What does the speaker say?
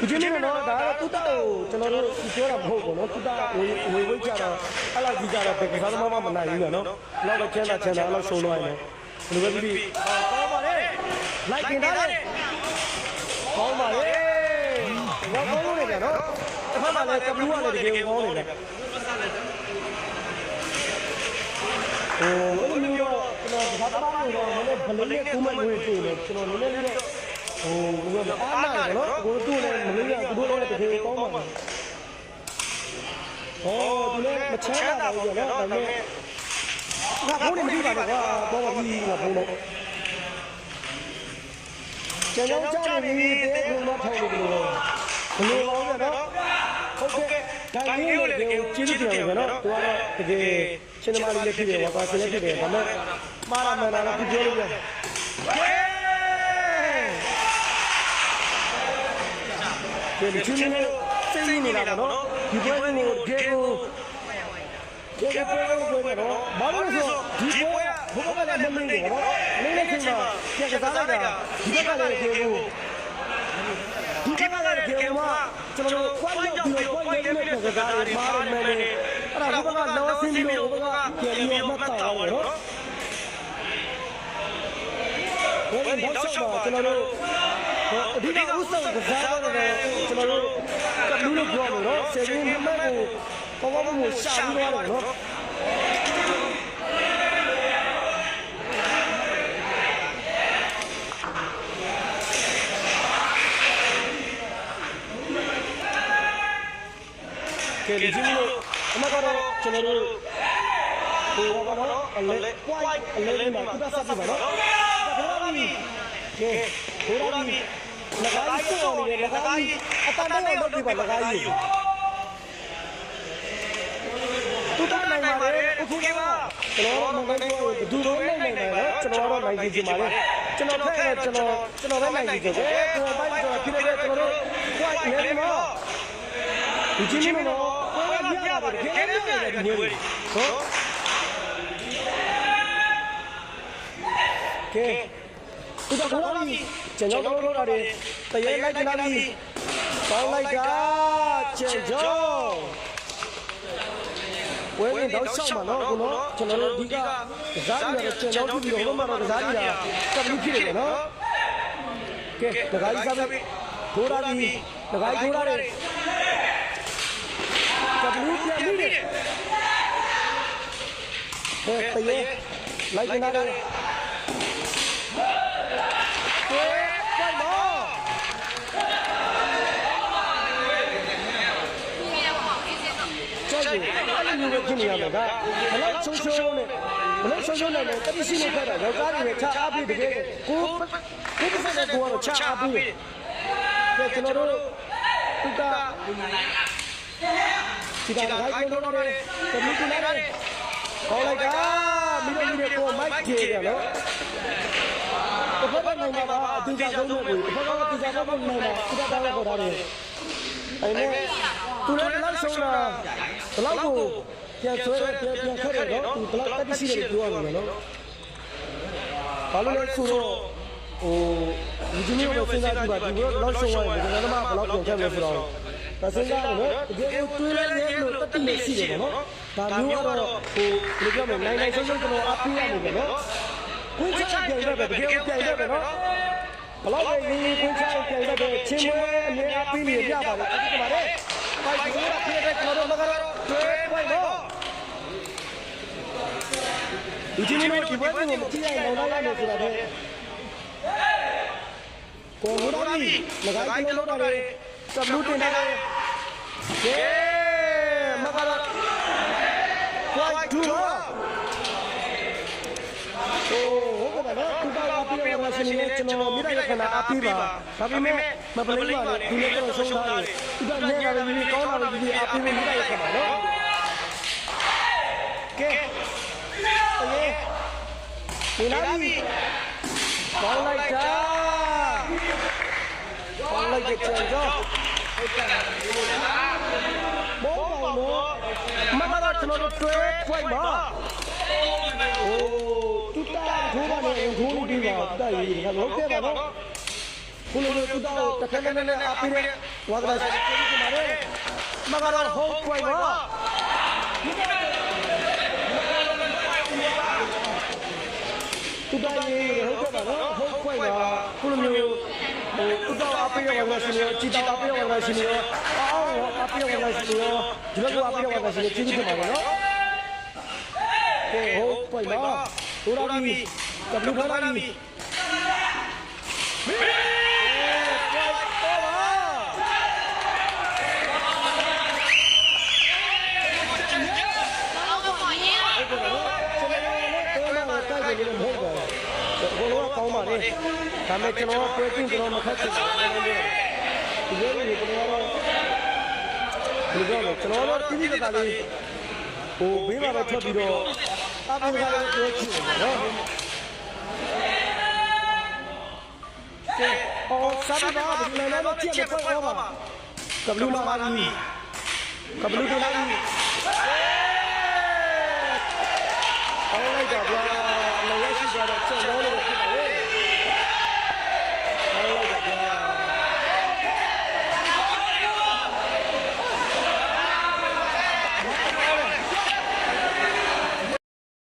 ဒီချင်းနဲ့တော့ဒါကတော့တုတ္တကိုကျွန်တော်တို့ပြောတာမဟုတ်ဘူးနော်တုတ္တဝေဝေဝိတ်ကြတော့အဲ့လောက်ကြီးကြတော့ဘယ်ကစားသမားမှမနိုင်ဘူးနော်လောက်ပဲချမ်းသာချမ်းသာအဲ့လောက်ဆုံးသွားရင်လည်းဘယ်လိုပဲပြီးပြီးကောင်းပါလေလိုက်กินထားတယ်ကောင်းပါလေဘာကောင်းလို့လဲဗျာနော်တစ်ဖက်မှာလည်းကပူးကလည်းတကယ်ကောင်းနေတယ်ဟိုအဲ့လိုမျိုးတော့ကျွန်တော်ဘာသာလို့တော့လည်းဘယ်လိုလဲကုမွေးတွေ့တယ်ကျွန်တော်လည်းလည်း ဟိုဘယ်လိုလဲအားနာတယ်နော်ကိုတို့လည်းမလို့ရသူတို့လည်းတကယ်ကောင်းပါမယ်ဟောသူလည်းမချမ်းသာဘူးနော်ဒါပေမဲ့ငါဖုန်းနေမကြည့်ပါနဲ့ကွာတော့ပါပြီငါဖုန်းတော့ကျွန်တော်ကြားနေပြီတဲ့ဘုံမထောက်လို့ဘယ်လိုဘယ်လိုကောင်းလဲနော်ဟုတ်ကဲ့ဒါကြီးကိုလည်းကျေးဇူးတင်ပါတယ်နော်သူကတော့တကယ်ချင်းသမားလေးလည်းဖြစ်တယ်ဝါပါစလည်းဖြစ်တယ်ဒါပေမဲ့မှားရမှန်တာလည်းပြောလို့ရတယ် ကဲဒီချင်းလေးစိတ်ရင်းနေတာပေါ့နော်ဒီပွဲကိုဂဲကိုဂဲကိုပွဲကိုပွဲတော့ဘာလို့လဲဆိုဒီပွဲကဘုဘကလည်းမမင်းတယ်နော်မင်းလည်းချင်းမှာကြက်ကစားလိုက်တာဒီဘက်ကလည်းဂဲကိုဒီဘက်ကလည်းဂဲကိုမှာကျွန်တော်တို့ခွာရောက်ပြီးတော့ပွဲလေးနဲ့ကြက်ကစားရမှားမယ်လေအဲ့ဒါဘုဘကလောဆင်းပြီးတော့ဘုဘကဂဲကိုမှတ်တာတော့နော်ဘယ်လိုတော့ဆက်ပါကျွန်တော်တို့ အဓိကဥစ္စာကစားရတော့ကျွန်တော်တို့ကလူလို့ပြောလို့နော်ဆယ်ရင်းမှတ်ကိုကောင်းကောင်းကိုရှာပြီးတော့ရတယ်နော်ကဲဒီချင်းလို့အမကတော့ကျွန်တော်တို့ဟိုဘာကတော့အလဲ white အလဲလေးမှာကုသစပ်ပြီပါနော်ဒါတော့ဒီကဲဟိုတော့ဒီလကား ကြီးစောနေတယ်လကားကြီးအတန်တော့လုပ်ပြပါလကားကြီးတူတနိုင်ပါလေအခုကကျွန်တော်မနိုင်ဘူးဒူတော့နိုင်နိုင်တယ်နော်ကျွန်တော်တော့နိုင်ကြည့်ပါ လေကျွန်တော်ဖက်ရကျွန်တော်ကျွန်တော်လည်းနိုင်ကြည့်တယ်ကိုယ်ပိုက်ကျွန်တော်ဖြစ်နေတဲ့ကျွန်တော်တို့ white နေမှာဒီချင်းမနော်ကိုယ်ကပြရတယ်ခဲရတယ်ဒီမျိုးဟုတ်ကဲဒီတော့ဘာလို့ကျွန်တော်တို့တော့တရေလိုက်ကြလာပြီပေါင်းလိုက်တာကျန်ကြောဝဲရင်တော့ရှောက်မှာနော်ကိုနော်ကျွန်တော်တို့ဒီကစားရတဲ့ကျန်တော့ပြီးတော့ဘုမတော့စားရတာကပ်ပြီးဖြစ်နေတယ်နော်ကဲဒကာကြီးစားပြီဒိုးရာပြီဒကာကြီးဒိုးရာတယ်ကပ်ပြီးပြန်ပြီးတယ်ဟဲ့တရေလိုက်ကြလာတယ်ဝဲဖို က်တော့ကြိုက်တယ်အဲ့လိုမျိုးပဲဖြစ်နေရမှာဒါဘလောက်ချုံချုံနဲ့ဘလောက်ချုံချုံနဲ့တတိရှိနေကြတာယောက်ျားတွေပဲချအားပေးတကယ်ကိုကိုပစတဲ့ကိုကတော့ချအားပေးတယ်ကဲကျွန်တော်တို့တူတာဒီကဂိုင်းကိုတော့တယ်ကမြူကူလာတယ်ခေါ်လိုက်ကမိတော့မိတဲ့ကိုမိုက်ကျေရနော်တ စ်ဖက်ကနိုင်တာကအတူကြဆုံးလို့ကိုတစ်ဖက်ကတူကြဆုံးလို့နိုင်တာတူတာတော့ခေါ်တာတယ်အဲ့နဲ့သူလည်းဘလောက်ဆုံးတာဘလောက်ကိုပြန်ဆွဲပြန်ပြန်ခက်တယ်နော်သူဘလောက်တက်ရှိတယ်ပြောရမယ်နော်ဘာလို့လဲဆိုတော့ဟိုဒီကြီးမျိုးပဲစဉ်းစားကြည့်ပါဒီဘလောက်ဆုံးသွားရင်ဒီကနေ့မှဘလောက်ပြန်ချက်လဲဆိုတော့ဒါစဉ်းစားရနော်တကယ်ကိုတွေးလိုက်ရဲလို့တက်တိရှိတယ်နော်ဒါမျိုးကတော့ဟိုဘယ်လိုပြောမလဲနိုင်နိုင်ဆုံးဆုံးကျွန်တော်အပြည့်ရနေတယ်နော် ခွင့်ချက်ပြန်ရပဲတကယ်ကိုပြန်ရပဲနော်ဘလောက်ပဲရင်းခွင့်ချက်ပြန်ရပဲချင်းမွေးအမြင်အပြည့်နေပြပါလေအဲ့ဒီကပါလေပိုက်ကူရပြည့်တဲ့ကျွန်တော်တို့မကတော့တွေးပိုက်နော်ဒီ နော်သူကအပြည့်အဝရှင်နေကျွန်တော်မိရခဏအပြည့်ပါဒါပေမဲ့မပလိမ့်ပါနဲ့ဒီနေ့ကျွန်တော်ဆုံးထားတယ်သူကလည်းရတယ်ဒီကောင်းတာလည်းဒီအပြည့်မိရခဏနော်ကဲအေးဒီလာပြီကောင်းလိုက်တာကောင်းလိုက်တဲ့ချန်ကြောဘောပေါင်းမမတော့ကျွန်တော်တို့တွဲဖွိုက်ပါ တူတာထိုးပါနဲ့ထိုးလို့ပြီးပါတူတာရေးဒီကလုံးခဲ့ပါနော်ခုလိုလိုသူတော့တခက်နဲ့နဲ့အပိရဲဝါဒနာရှိတယ်ဒီမှာလေမကတော့ဟုတ်ကွိုင်ပါသူတော့ရေဟုတ်ကဲ့ပါနော်ဟုတ်ကွိုင်ပါခုလိုမျိုးဟိုသူတော့အပိရဲဝါဒနာရှိနေချီတာအပိရဲဝါဒနာရှိနေအော်အပိရဲဝါဒနာရှိနေဒီလိုကအပိရဲဝါဒနာရှိနေချင်းချင်းပါနော်ကဲဟုတ်ကွိုင်ပါဟိုလာပြီကပလူထားလာပြီကျွန်တော်လည်းတော့တိုက်ကြလို့မဟုတ်ပါဘူးဘိုးကကောင်းပါလေဒါပေမဲ့ကျွန်တော်ပွဲချင်းကျွ န်တော်မခက်ချင်ဘူးဒီလိုမျိုးကျွန်တော်တော့ဒီလိုတော့ကျွန်တော်တို့တိ တိကျကျလေးဟိုဘေးမှာပဲထွက်ပြီးတော့အပိကလည်းပြောချင်တယ်နော်ကဲအော်စာပါဘာဒီလိုလည်းကြည့်မထွက်တော့ပါကဘလူလာပါပြီကဘလူလာပါပြီအောင်းလိုက်တာဗျာမရရှိကြတော့စက်လုံးလို့ဖြစ်